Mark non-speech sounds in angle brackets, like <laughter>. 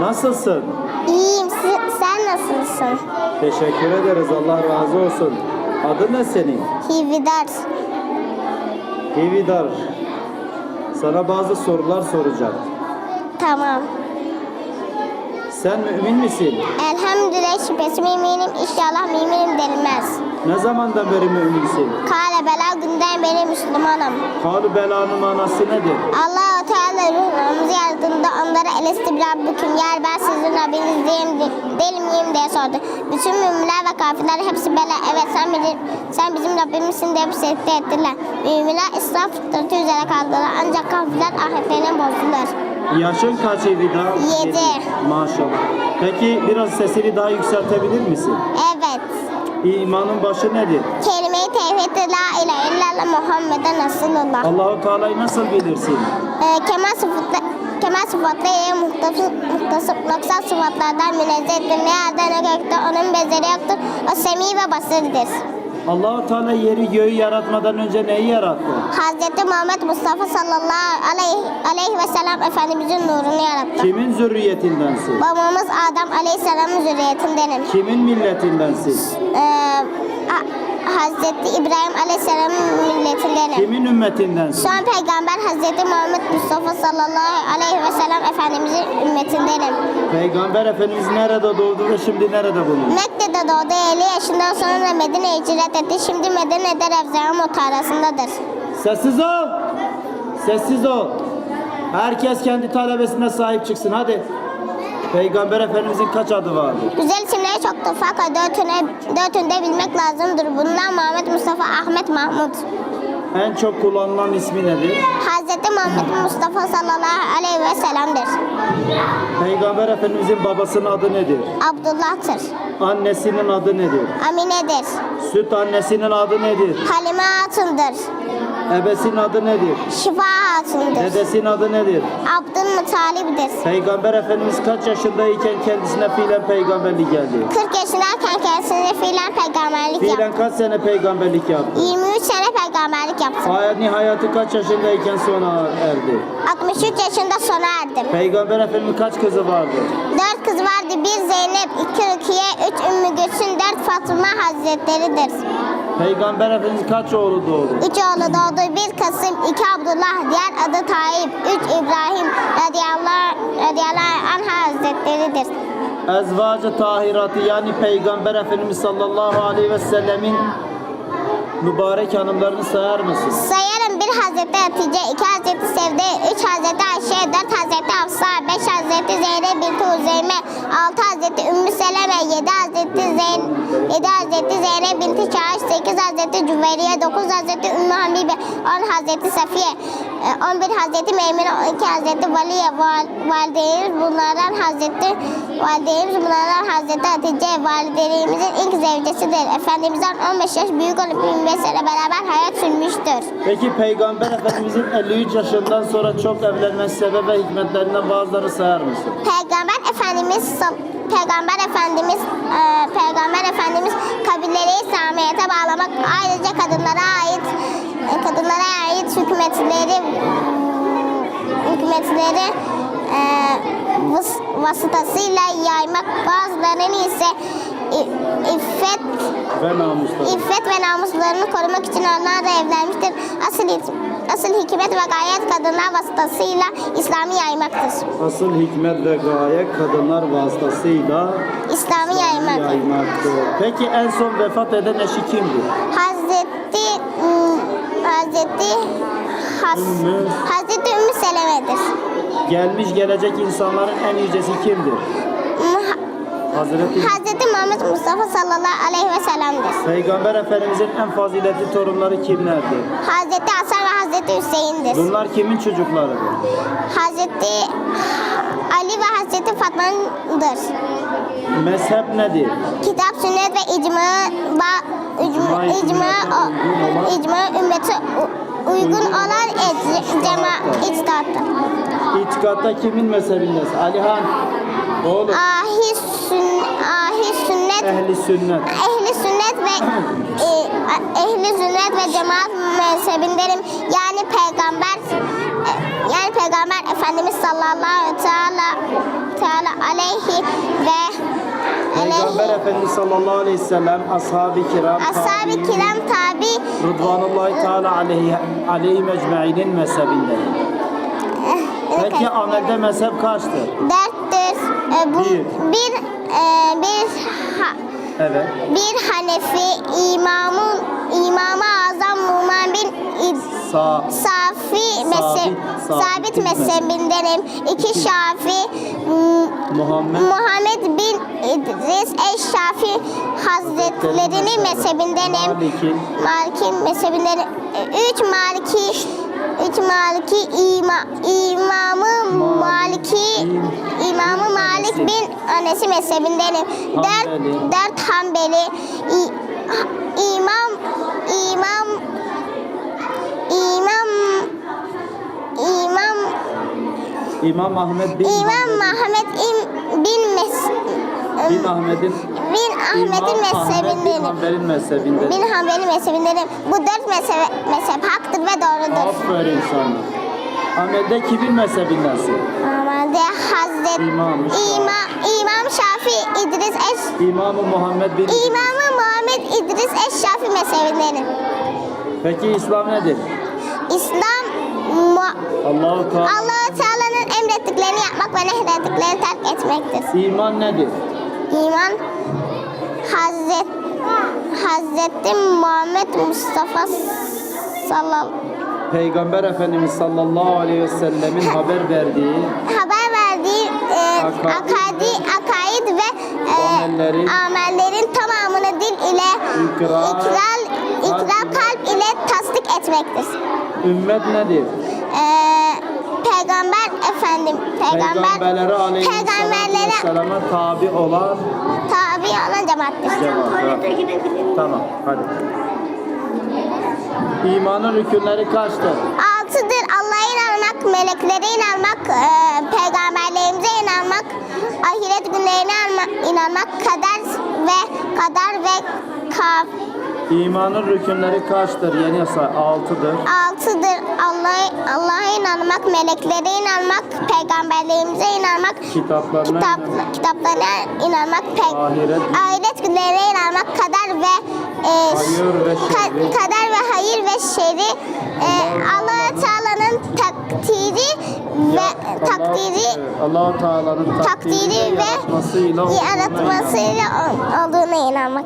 Nasılsın? İyiyim. Sen nasılsın? Teşekkür ederiz. Allah razı olsun. Adın ne senin? Hividar. Hividar. Sana bazı sorular soracağım. Tamam. Sen mümin misin? Elhamdülillah şüphesiz müminim. İnşallah müminim denilmez. Ne zamandan beri müminsin? Kale bela günden beri Müslümanım. Kalu belanın manası nedir? Allah-u Teala ruhlarımızı yarattığında onlara elestibra büküm yer ben sizin Rabbiniz değilim, değil miyim diye sordu. Bütün müminler ve kafirler hepsi bela evet sen, bilir, sen bizim Rabbimizsin diye secde ettiler. Müminler İslam fıtratı üzere kaldılar ancak kafirler ahiretlerine bozdular. Yaşın kaç Hivida? Yedi. Maşallah. Peki biraz sesini daha yükseltebilir misin? Evet. İmanın başı nedir? Kelime-i tevhid la ilahe illallah Muhammeden Resulullah. Allahu Teala'yı nasıl bilirsin? Ee, kemal sıfatla kemal sıfatlı iyi muhtasıp, noksan sıfatlardan münezzehtir. Ne yerde ne gökte onun benzeri yoktur. O semi ve basirdir. Allahu Teala yeri göğü yaratmadan önce neyi yarattı? Hazreti Muhammed Mustafa sallallahu aleyhi, aleyhi ve sellem Efendimizin nurunu yarattı. Kimin zürriyetindensin? Babamız Adem aleyhisselamın zürriyetindenim. Kimin milletindensin? Ee, Hazreti İbrahim aleyhisselamın milletindenim. Kimin ümmetindensin? Son peygamber Hazreti Muhammed Mustafa sallallahu aleyhi ve sellem Efendimizin ümmetindenim. Peygamber Efendimiz nerede doğdu ve şimdi nerede bulunuyor? Mekke'de doğdu 50 yaşından sonra Medine'ye hicret etti. Şimdi Medine'de Revza mutarasındadır. Sessiz ol! Sessiz ol! Herkes kendi talebesine sahip çıksın hadi. Peygamber Efendimizin kaç adı vardı? Güzel isimleri çoktur fakat dörtüne, dörtünde bilmek lazımdır. Bundan Muhammed Mustafa Ahmet Mahmud. En çok kullanılan ismi nedir? Hazreti Muhammed Mustafa sallallahu aleyhi ve sellem'dir. Peygamber Efendimizin babasının adı nedir? Abdullah'tır. Annesinin adı nedir? Amine'dir. Süt annesinin adı nedir? Halime Hatun'dur. Ebesinin adı nedir? Şifa Hatun'dur. Dedesinin adı nedir? Abdülmuttalib'dir. Peygamber Efendimiz kaç yaşındayken kendisine fiilen peygamberlik geldi? 40 yaşındayken kendisine fiilen peygamberlik yaptı. Fiilen kaç sene peygamberlik yaptı? 23 sene peygamberlik yaptı. Hayat hayatı kaç yaşındayken sona erdi? 63 yaşında sona erdim. Peygamber Efendimiz kaç kızı vardı? Dört kız vardı. Bir Zeynep, iki Rukiye, üç Ümmü Gülsüm, dört Fatıma Hazretleridir. Peygamber Efendimiz kaç oğlu doğdu? Üç oğlu doğdu. Bir Kasım, iki Abdullah, diğer adı Tayyip, üç İbrahim radıyallahu, radıyallahu anh Hazretleridir. Ezvacı tahiratı yani Peygamber Efendimiz sallallahu aleyhi ve sellemin mübarek hanımlarını sayar mısın? Sayarım bir Hazreti Hatice, iki Hazreti Sevde, Zeynep binti Uzeyme, altı Hazreti Ümmü Seleme, yedi Hazreti Zeyn, yedi Hazreti Zeynep binti Çağış, sekiz Hazreti Cüveyriye, dokuz Hazreti Ümmü Habibe, on Hazreti Safiye, e, on bir Hazreti Meymune, on iki Hazreti Valiye, val, validemiz bunlardan Hazreti, validemiz bunlardan Hazreti Hatice, validelerimizin ilk zevcesidir. Efendimizden 15 yaş büyük olup 25 sene beraber hayat sürmüştür. Peki Peygamber Efendimizin 53 yaşından sonra çok evlenmesi sebep ve hikmetlerinden bazılarını sayar mısın? Peygamber Efendimiz Peygamber Efendimiz e, Peygamber Efendimiz kabileleri İslamiyet'e bağlamak ayrıca kadınlara ait e, kadınlara ait hükümetleri hükümetleri e, vıs- vasıtasıyla yaymak bazılarının ise iffet Ve namusları. İffet ve namuslarını korumak için onlar da evlenmiştir. Asıl asıl hikmet ve gayet kadınlar vasıtasıyla İslam'ı yaymaktır. Asıl hikmet ve gaye kadınlar vasıtasıyla İslam'ı yaymak. yaymaktır. Peki en son vefat eden eşi kimdir? Hazreti Hazreti Has, Ümmü. Hazreti Ümmü Seleme'dir. Gelmiş gelecek insanların en yücesi kimdir? Im, Ha- Hazreti Hazreti Muhammed Mustafa sallallahu aleyhi ve sellem'dir. Peygamber Efendimizin en faziletli torunları kimlerdir? Hazreti Hasan ve Hazreti Hüseyin'dir. Bunlar kimin çocuklarıdır? Hazreti Ali ve Hazreti Fatma'dır. Mezhep nedir? Kitap, sünnet ve icma, ba, icma, icma, o- icma ümmeti uygun olan et, cema, içtihattır. İtikatta kimin mezhebindesin? Alihan. Oğlum. Ahi, sün, ahi sünnet, Ehli sünnet. ehli sünnet ve <laughs> e, ehli sünnet ve cemaat mezhebindenim. Yani peygamber yani Peygamber Efendimiz sallallahu teala, teala aleyhi ve Peygamber Efendimiz sallallahu aleyhi ve sellem ashab-ı kiram ashab-ı kiram tabi Rıdvanullahi Teala aleyhi, aleyhi mecmainin mezhebinde. Peki amelde mezhep kaçtır? derttir. E, bu, Bir. bir e, bir ha- Evet. bir Hanefi imamın imamı Azam Numan bin İd- Sağ. Safi mezhep, sabit mezhebindenim. İki Şafi Muhammed. Muhammed bin İdris Eş-Şafi Hazretlerinin mezhebindenim. Maliki. Maliki mezhebindenim. Üç Maliki Üç Maliki ima, imamı Maliki İmamı Malik bin Anesi mezhebindenim. Dört, dört Hanbeli İ- İmam İmam İmam İmam Ahmed bin İmam Muhammed İm- bin Mes bin Ahmet'in bin Ahmet'in Ahmed bin mezhebindenim. Hanbel'in mezhebinde. Bin Hanbeli mezhebindenim. Bu dört mezhep, mezhep haktır ve doğrudur. Aferin sana. Amelde kimin mezhebindensin? Normalde Hazret İmam. İmam, İmam Şafi İdris Eş İmam-ı Muhammed bin İmamı Muhammed İdris Eş-Şafi mezhebindenim. Peki İslam nedir? İslam Allahu Teala. Emrettiklerini yapmak ve nehyettiklerini terk etmektir. İman nedir? İman Hazret Hazreti Muhammed Mustafa sallallahu Peygamber Efendimiz sallallahu aleyhi ve sellemin haber verdiği haber verdiği e, Akaid. akadi, akaid ve e, Amellerin- amellerin tamamını dil ile İkrar, ikrar, ikrar kalp ile tasdik etmektir. ümmet nedir? E, Peygamber efendim, peygamber, Peygamberlere vesselama tabi olan tabi olan cemaattir. cemaat. Tamam hadi. İmanın rükünleri kaçtır? Altıdır Allah'a inanmak, meleklere inanmak, e, peygamberlerimize inanmak, ahiret günlerine inanma- inanmak, kader ve kader ve kaf. İmanın rükünleri kaçtır? Yeni yasa altıdır. Altıdır Allah'a Allah'a inanmak, meleklere inanmak, peygamberlerimize inanmak, Kitaplarına kitap, inanmak. kitaplarına inanmak, pe- Ahiret. ahiret günlerine inanmak, kader ve e, Hayır ve ka- kader ve hayır ve şerri e, Allah Teala'nın takdiri ve takdiri Allah Teala'nın takdiri takdiri ve yaratmasıyla yaratmasıyla olduğuna inanmak.